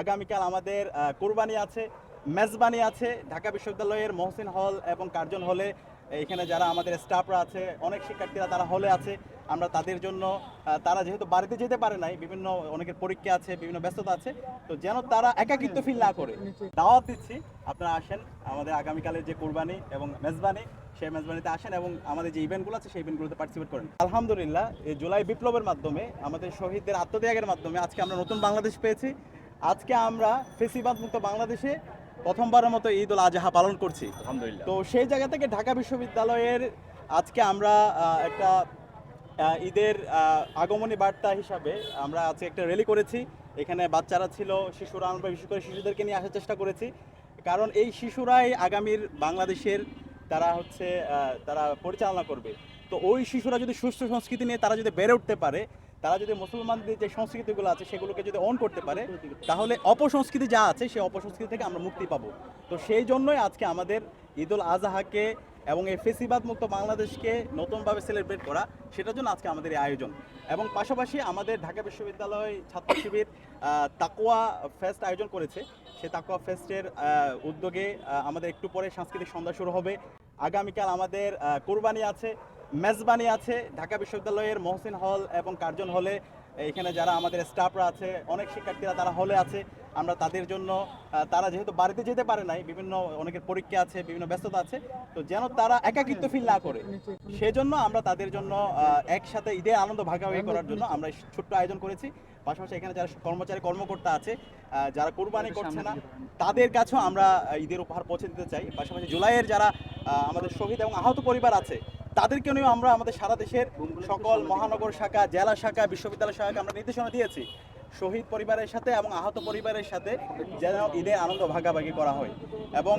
আগামীকাল আমাদের কোরবানি আছে, মেজবানি আছে ঢাকা বিশ্ববিদ্যালয়ের মহসিন হল এবং কার্জন হলে, এখানে যারা আমাদের স্টাফরা আছে, অনেক শিক্ষার্থীরা তারা হলে আছে। আমরা তাদের জন্য তারা যেহেতু বাড়িতে যেতে পারে নাই, বিভিন্ন অনেকের পরীক্ষা আছে, বিভিন্ন ব্যস্ততা আছে, তো যেন তারা একাকিত্ব ফিল না করে। দাওয়াত দিচ্ছি, আপনারা আসেন, আমাদের আগামীকালের যে কোরবানি এবং মেজবানি, সেই মেজবানিতে আসেন এবং আমাদের যে ইভেন্টগুলো আছে, সেই ইভেন্টগুলোতে পার্টিসিপেট করেন। আলহামদুলিল্লাহ জুলাই বিপ্লবের মাধ্যমে, আমাদের শহীদদের আত্মত্যাগের মাধ্যমে, আজকে আমরা নতুন বাংলাদেশ পেয়েছি। আজকে আমরা ফেসিবাদ মুক্ত বাংলাদেশে প্রথমবারের মতো ঈদ উল আজহা পালন করছি। আলহামদুলিল্লাহ। তো সেই জায়গা থেকে ঢাকা বিশ্ববিদ্যালয়ের আজকে আমরা একটা ঈদের আগমনী বার্তা হিসাবে আমরা আজকে একটা র্যালি করেছি। এখানে বাচ্চারা ছিল শিশুরা আমরা বিশেষ করে শিশুদেরকে নিয়ে আসার চেষ্টা করেছি। কারণ এই শিশুরাই আগামীর বাংলাদেশের তারা হচ্ছে তারা পরিচালনা করবে। তো ওই শিশুরা যদি সুস্থ সংস্কৃতি নিয়ে তারা যদি বেড়ে উঠতে পারে তারা যদি মুসলমানদের যে সংস্কৃতিগুলো আছে সেগুলোকে যদি অন করতে পারে, তাহলে অপসংস্কৃতি যা আছে সেই অপসংস্কৃতি থেকে আমরা মুক্তি পাবো। তো সেই জন্যই আজকে আমাদের ঈদুল আজহাকে এবং এই ফেসিবাদ মুক্ত বাংলাদেশকে নতুনভাবে সেলিব্রেট করা, সেটার জন্য আজকে আমাদের এই আয়োজন। এবং পাশাপাশি আমাদের ঢাকা বিশ্ববিদ্যালয় ছাত্র শিবির তাকোয়া ফেস্ট আয়োজন করেছে। সে তাকুয়া ফেস্টের উদ্যোগে আমাদের একটু পরে সাংস্কৃতিক সন্ধ্যা শুরু হবে। আগামীকাল আমাদের কোরবানি আছে। মেজবানি আছে ঢাকা বিশ্ববিদ্যালয়ের মহসিন হল এবং কার্জন হলে এখানে যারা আমাদের স্টাফরা আছে অনেক শিক্ষার্থীরা তারা হলে আছে। আমরা তাদের জন্য তারা যেহেতু বাড়িতে যেতে পারে নাই বিভিন্ন অনেকের পরীক্ষা আছে বিভিন্ন ব্যস্ততা আছে তো যেন তারা একাকিত্ব ফিল না করে। সেজন্য আমরা তাদের জন্য একসাথে ঈদের আনন্দ ভাগাভাগি করার জন্য আমরা ছোট্ট আয়োজন করেছি। পাশাপাশি এখানে যারা কর্মচারী কর্মকর্তা আছে যারা কোরবানি করছে না তাদের কাছেও আমরা ঈদের উপহার পৌঁছে দিতে চাই। পাশাপাশি জুলাইয়ের যারা আমাদের শহীদ এবং আহত পরিবার আছে তাদেরকে নিয়েও আমরা আমাদের সারা দেশের সকল মহানগর শাখা, জেলা শাখা, বিশ্ববিদ্যালয় শাখাকে আমরা নির্দেশনা দিয়েছি। শহীদ পরিবারের সাথে এবং আহত পরিবারের সাথে যেন ঈদের আনন্দ ভাগাভাগি করা হয়। এবং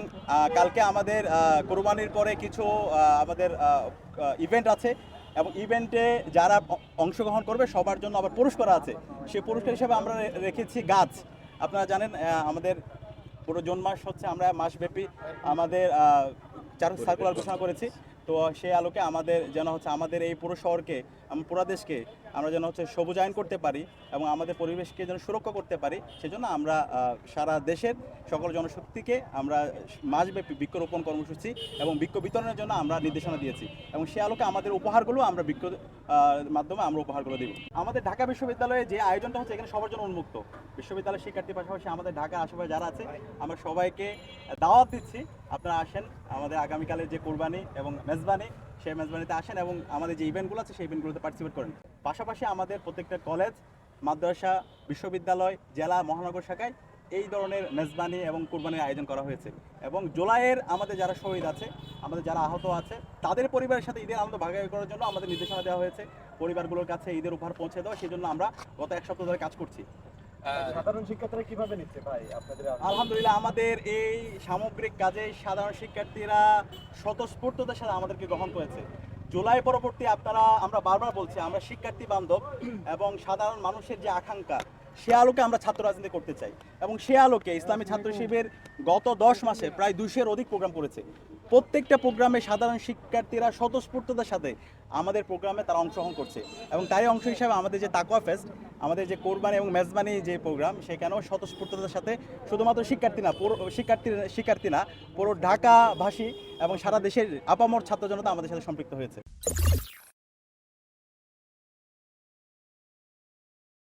কালকে আমাদের কোরবানির পরে কিছু আমাদের ইভেন্ট আছে। এবং ইভেন্টে যারা অংশগ্রহণ করবে, সবার জন্য আবার পুরস্কার আছে। সেই পুরস্কার হিসেবে আমরা রেখেছি গাছ। আপনারা জানেন আমাদের পুরো জুন মাস হচ্ছে আমরা মাসব্যাপী আমাদের চার সার্কুলার ঘোষণা করেছি। তো সেই আলোকে আমাদের যেন হচ্ছে আমাদের এই পুরো শহরকে, আমার পুরো দেশকে আমরা যেন হচ্ছে সবুজায়ন করতে পারি এবং আমাদের পরিবেশকে যেন সুরক্ষা করতে পারি, সেজন্য আমরা সারা দেশের সকল জনশক্তিকে আমরা মাসব্যাপী বৃক্ষরোপণ কর্মসূচি এবং বৃক্ষ বিতরণের জন্য আমরা নির্দেশনা দিয়েছি এবং সে আলোকে আমাদের উপহারগুলো আমরা বৃক্ষ মাধ্যমে আমরা উপহারগুলো দিব। আমাদের ঢাকা বিশ্ববিদ্যালয়ে যে আয়োজনটা হচ্ছে এখানে সবার জন্য উন্মুক্ত। বিশ্ববিদ্যালয়ের শিক্ষার্থী পাশাপাশি আমাদের ঢাকার আশেপাশে যারা আছে, আমরা সবাইকে দাওয়াত দিচ্ছি। আপনারা আসেন, আমাদের আগামীকালের যে কোরবানি এবং মেজবানি, সেই মেজবানিতে আসেন এবং আমাদের যে ইভেন্টগুলো আছে, সেই ইভেন্টগুলোতে পার্টিসিপেট করেন। পাশাপাশি আমাদের প্রত্যেকটা কলেজ মাদ্রাসা, বিশ্ববিদ্যালয়, জেলা, মহানগর শাখায় এই ধরনের মেজবানি এবং কোরবানির আয়োজন করা হয়েছে। এবং জুলাইয়ের আমাদের যারা শহীদ আছে, আমাদের যারা আহত আছে, তাদের পরিবারের সাথে ঈদের আনন্দ ভাগাভাগি করার জন্য আমাদের নির্দেশনা দেওয়া হয়েছে। পরিবারগুলোর কাছে ঈদের উপহার পৌঁছে দেওয়া, সেই জন্য আমরা গত এক সপ্তাহ ধরে কাজ করছি। সাধারণ শিক্ষার্থীরা কীভাবে নিচ্ছে ভাই আপনাদের আলহামদুলিল্লাহ আমাদের এই সামগ্রিক কাজে সাধারণ শিক্ষার্থীরা স্বতঃস্ফূর্ততার সাথে আমাদেরকে গ্রহণ করেছে। জুলাই পরবর্তী আপনারা আমরা বারবার বলছি আমরা শিক্ষার্থী বান্ধব এবং সাধারণ মানুষের যে আকাঙ্ক্ষা সে আলোকে আমরা ছাত্র রাজনীতি করতে চাই। এবং সে আলোকে ইসলামী ছাত্র শিবির গত দশ মাসে প্রায় দুইশের অধিক প্রোগ্রাম করেছে। প্রত্যেকটা প্রোগ্রামে সাধারণ শিক্ষার্থীরা স্বতঃস্ফূর্ততার সাথে আমাদের প্রোগ্রামে তারা অংশগ্রহণ করছে। এবং তারই অংশ হিসাবে আমাদের যে তাকওয়া ফেস্ট, আমাদের যে কোরবানি এবং মেজবানি যে প্রোগ্রাম, সেখানেও স্বতঃস্ফূর্ততার সাথে শুধুমাত্র শিক্ষার্থী না, পুরো শিক্ষার্থী শিক্ষার্থী না, পুরো ঢাকাভাষী এবং সারা দেশের আপামর ছাত্র জনতা আমাদের সাথে সম্পৃক্ত হয়েছে।